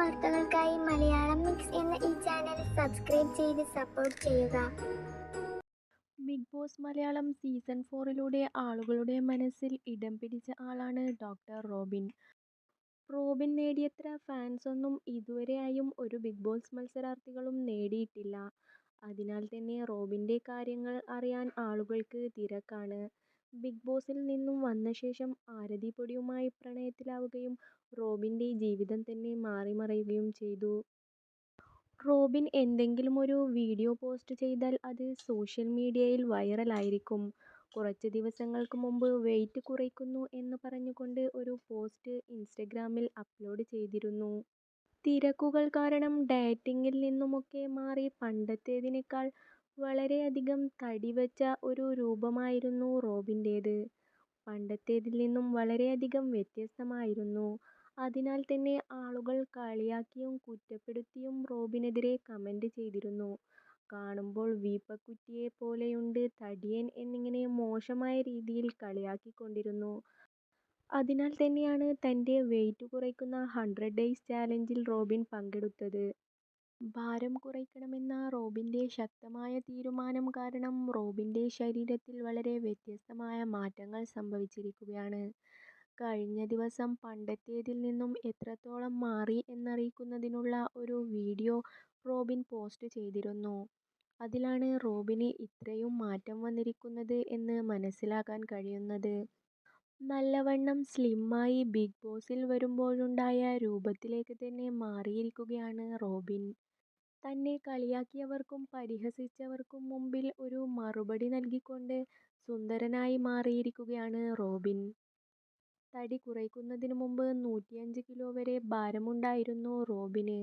വാർത്തകൾക്കായി മലയാളം മിക്സ് എന്ന ഈ ചാനൽ സബ്സ്ക്രൈബ് ചെയ്ത് സപ്പോർട്ട് ചെയ്യുക ബിഗ് ബോസ് മലയാളം സീസൺ ഫോറിലൂടെ ആളുകളുടെ മനസ്സിൽ ഇടം പിടിച്ച ആളാണ് ഡോക്ടർ റോബിൻ. റോബിൻ നേടിയത്ര ഫാൻസൊന്നും ഇതുവരെയായും ഒരു ബിഗ് ബോസ് മത്സരാർത്ഥികളും നേടിയിട്ടില്ല. അതിനാൽ തന്നെ റോബിന്റെ കാര്യങ്ങൾ അറിയാൻ ആളുകൾക്ക് തിരക്കാണ്. ബിഗ് ബോസിൽ നിന്നും വന്ന ശേഷം ആരതി പൊടിയുമായി പ്രണയത്തിലാവുകയും റോബിന്റെ ജീവിതം തന്നെ മാറിമറിയുകയും ചെയ്തു. റോബിൻ എന്തെങ്കിലും ഒരു വീഡിയോ പോസ്റ്റ് ചെയ്താൽ അത് സോഷ്യൽ മീഡിയയിൽ വൈറലായിരിക്കും. കുറച്ച് ദിവസങ്ങൾക്ക് മുമ്പ് വെയിറ്റ് കുറയ്ക്കുന്നു എന്ന് പറഞ്ഞുകൊണ്ട് ഒരു പോസ്റ്റ് ഇൻസ്റ്റഗ്രാമിൽ അപ്ലോഡ് ചെയ്തിരുന്നു. തിരക്കുകൾ കാരണം ഡയറ്റിങ്ങിൽ നിന്നുമൊക്കെ മാറി പണ്ടത്തേതിനേക്കാൾ വളരെയധികം തടി വച്ച ഒരു രൂപമായിരുന്നു റോബിന്റേത്. പണ്ടത്തേതിൽ നിന്നും വളരെയധികം വ്യത്യസ്തമായിരുന്നു. അതിനാൽ തന്നെ ആളുകൾ കളിയാക്കിയും കുറ്റപ്പെടുത്തിയും റോബിനെതിരെ കമന്റ് ചെയ്തിരുന്നു. കാണുമ്പോൾ വീപ്പക്കുറ്റിയെ പോലെയുണ്ട് തടിയൻ എന്നിങ്ങനെ മോശമായ രീതിയിൽ കളിയാക്കിക്കൊണ്ടിരുന്നു. അതിനാൽ തന്നെയാണ് തന്റെ വെയിറ്റ് കുറയ്ക്കുന്ന ഹൺഡ്രഡ് ഡേയ്സ് ചാലഞ്ചിൽ റോബിൻ പങ്കെടുത്തത്. ഭാരം കുറയ്ക്കണമെന്ന റോബിന്റെ ശക്തമായ തീരുമാനം കാരണം റോബിന്റെ ശരീരത്തിൽ വളരെ വ്യത്യസ്തമായ മാറ്റങ്ങൾ സംഭവിച്ചിരിക്കുകയാണ്. കഴിഞ്ഞ ദിവസം പണ്ടത്തേതിൽ നിന്നും എത്രത്തോളം മാറി എന്നറിയിക്കുന്നതിനുള്ള ഒരു വീഡിയോ റോബിൻ പോസ്റ്റ് ചെയ്തിരുന്നു. അതിലാണ് റോബിന് ഇത്രയും മാറ്റം വന്നിരിക്കുന്നത് എന്ന് മനസ്സിലാക്കാൻ കഴിയുന്നത്. നല്ലവണ്ണം സ്ലിമ്മായി ബിഗ് ബോസിൽ വരുമ്പോഴുണ്ടായ രൂപത്തിലേക്ക് തന്നെ മാറിയിരിക്കുകയാണ് റോബിൻ. തന്നെ കളിയാക്കിയവർക്കും പരിഹസിച്ചവർക്കും മുമ്പിൽ ഒരു മറുപടി നൽകിക്കൊണ്ട് സുന്ദരനായി മാറിയിരിക്കുകയാണ് റോബിൻ. തടി കുറയ്ക്കുന്നതിന് മുമ്പ് നൂറ്റിയഞ്ച് കിലോ വരെ ഭാരമുണ്ടായിരുന്നു റോബിന്.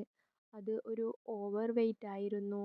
അത് ഒരു ഓവർ വെയ്റ്റായിരുന്നു.